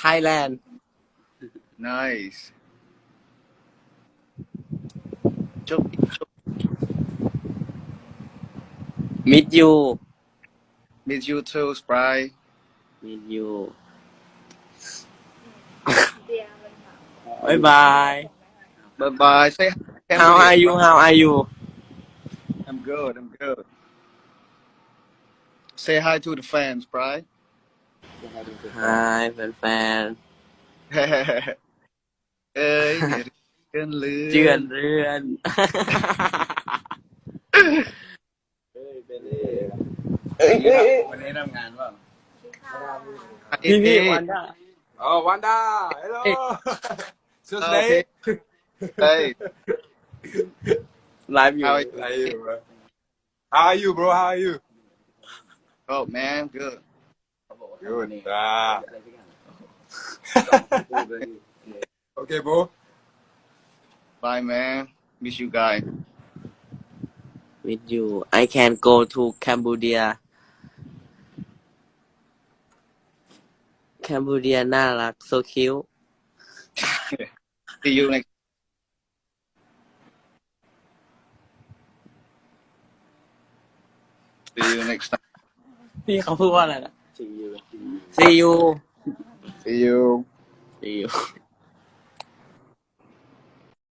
Thailand Nice. Chúc, chúc meet you meet you too, Sprite. meet you เดียมันถาม bye bye Bye bye. Say hi. how are you how are you I'm good. I'm good. Say hi to the fans, Sprite. ไฮายแฟนแฟนเอ้ยเจือนเรือนเจือนเรือนเฮ้ยเบลลี่วันนี้ทำงานบ้างพี่พี่วันด้าอ๋อวันด้าฮัลโหลสุดเลยเฮ้ยไลฟ์อยู่ไลฟ์อยู่ How are you bro How are you Oh man good Good. Ah. okay, bro. Bye man. Miss you guys. with you I can go to Cambodia Cambodia น่ารัก so cute See you next. See you next time. พี่เขาพูดว่าอะไรนะ see you. See you. See you. see you